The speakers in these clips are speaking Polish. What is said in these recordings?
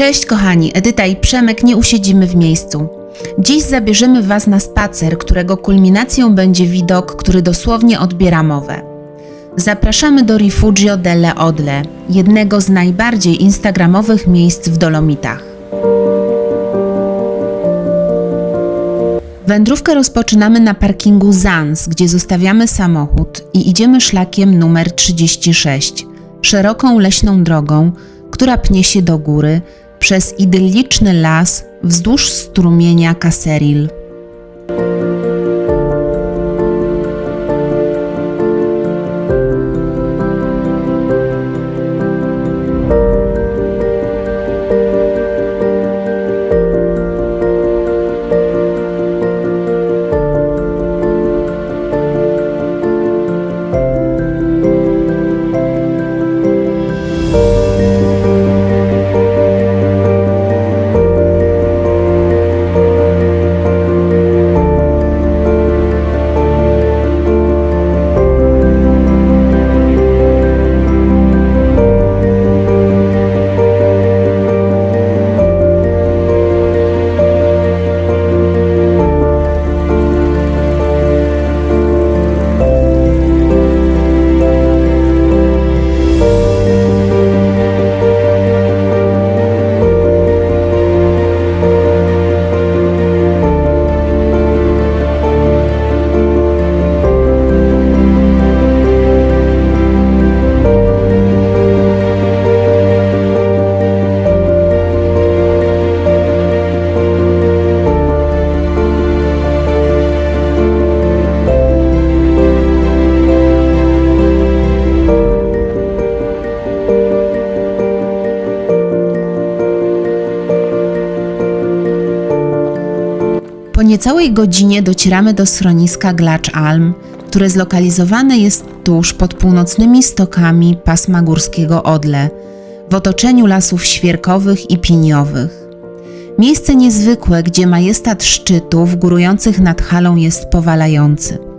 Cześć kochani, Edyta i Przemek nie usiedzimy w miejscu. Dziś zabierzemy Was na spacer, którego kulminacją będzie widok, który dosłownie odbiera mowę. Zapraszamy do Rifugio delle Odle, jednego z najbardziej instagramowych miejsc w Dolomitach. Wędrówkę rozpoczynamy na parkingu Zans, gdzie zostawiamy samochód i idziemy szlakiem numer 36, szeroką leśną drogą, która pnie się do góry przez idylliczny las wzdłuż strumienia Caseril. Niecałej godzinie docieramy do schroniska Glacz Alm, które zlokalizowane jest tuż pod północnymi stokami pasma górskiego Odle, w otoczeniu lasów świerkowych i piniowych. Miejsce niezwykłe, gdzie majestat szczytów górujących nad halą jest powalający.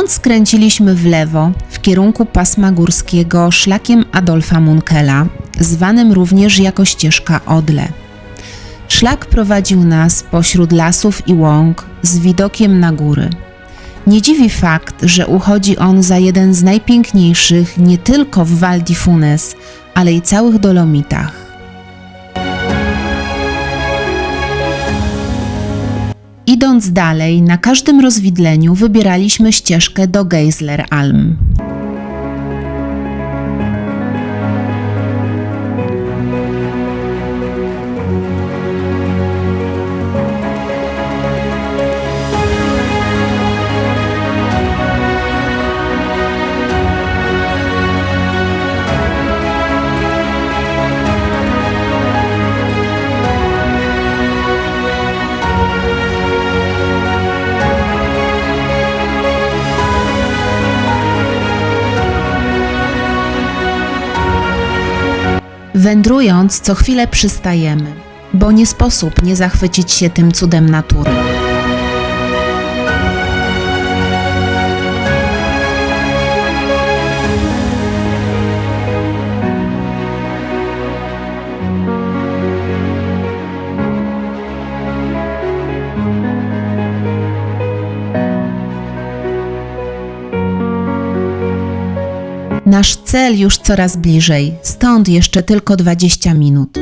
Stąd skręciliśmy w lewo, w kierunku pasma górskiego szlakiem Adolfa Munkela, zwanym również jako ścieżka Odle. Szlak prowadził nas pośród lasów i łąk z widokiem na góry. Nie dziwi fakt, że uchodzi on za jeden z najpiękniejszych nie tylko w Val di Funes, ale i całych Dolomitach. Idąc dalej, na każdym rozwidleniu wybieraliśmy ścieżkę do Geisler Alm. Wędrując, co chwilę przystajemy, bo nie sposób nie zachwycić się tym cudem natury. Cel już coraz bliżej, stąd jeszcze tylko 20 minut.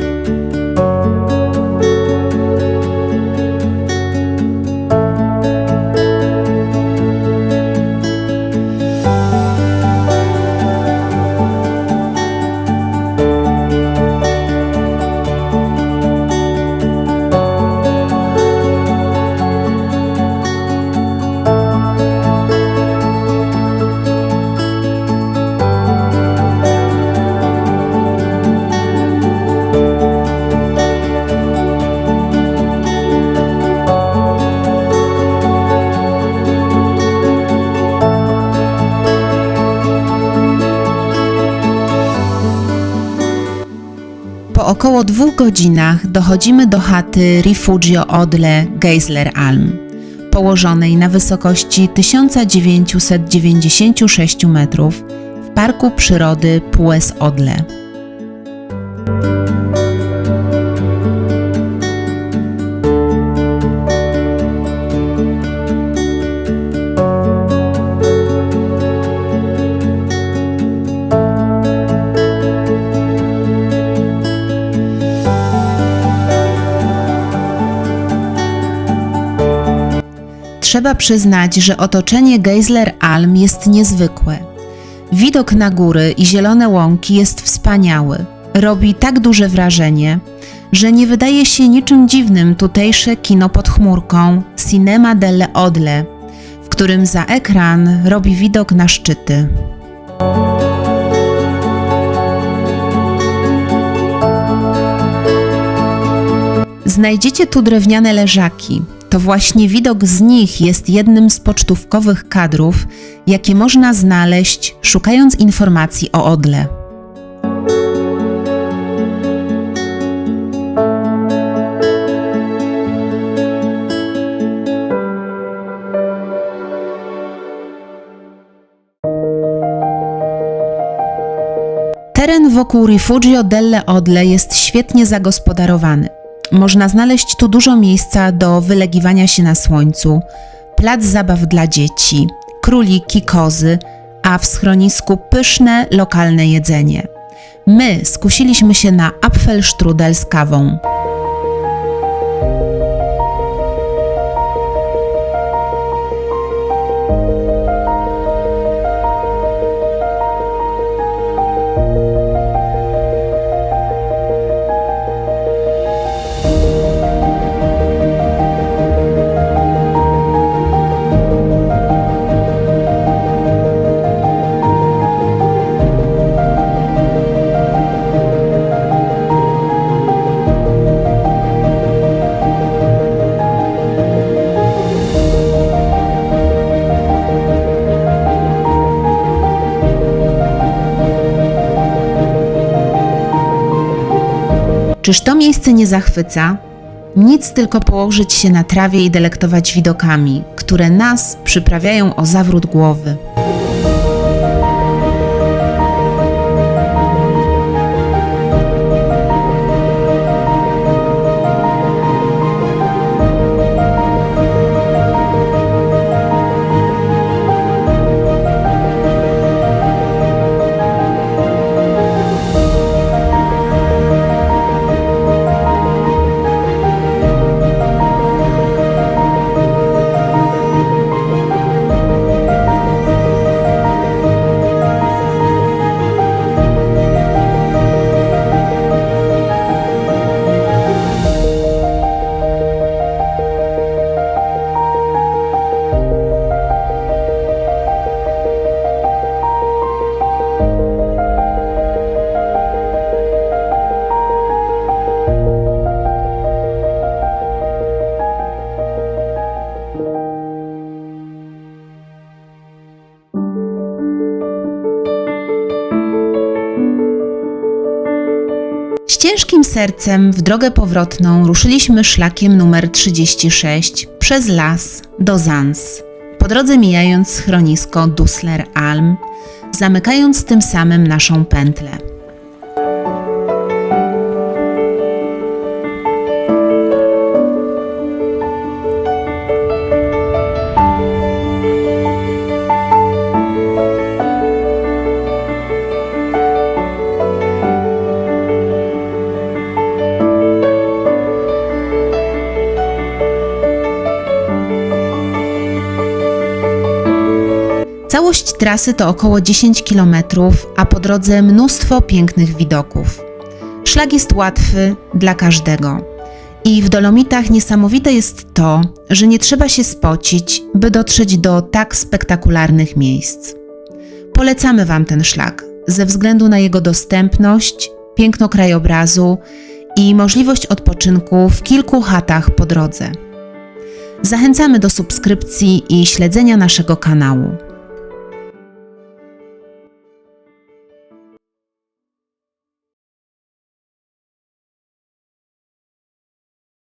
Około dwóch godzinach dochodzimy do chaty Rifugio Odle Geisler Alm, położonej na wysokości 1996 metrów w Parku Przyrody Pues Odle. Trzeba przyznać, że otoczenie Geisler Alm jest niezwykłe. Widok na góry i zielone łąki jest wspaniały. Robi tak duże wrażenie, że nie wydaje się niczym dziwnym tutejsze kino pod chmurką Cinema delle Odle, w którym za ekran robi widok na szczyty. Znajdziecie tu drewniane leżaki. To właśnie widok z nich jest jednym z pocztówkowych kadrów, jakie można znaleźć szukając informacji o Odle. Teren wokół Rifugio delle Odle jest świetnie zagospodarowany. Można znaleźć tu dużo miejsca do wylegiwania się na słońcu, plac zabaw dla dzieci, króliki, kozy, a w schronisku pyszne lokalne jedzenie. My skusiliśmy się na apfelstrudel z kawą. Czyż to miejsce nie zachwyca? Nic tylko położyć się na trawie i delektować widokami, które nas przyprawiają o zawrót głowy. Sercem w drogę powrotną ruszyliśmy szlakiem numer 36 przez las do Zans, po drodze mijając schronisko Dusler Alm, zamykając tym samym naszą pętlę. Całość trasy to około 10 km, a po drodze mnóstwo pięknych widoków. Szlak jest łatwy dla każdego. I w Dolomitach niesamowite jest to, że nie trzeba się spocić, by dotrzeć do tak spektakularnych miejsc. Polecamy Wam ten szlak ze względu na jego dostępność, piękno krajobrazu i możliwość odpoczynku w kilku chatach po drodze. Zachęcamy do subskrypcji i śledzenia naszego kanału.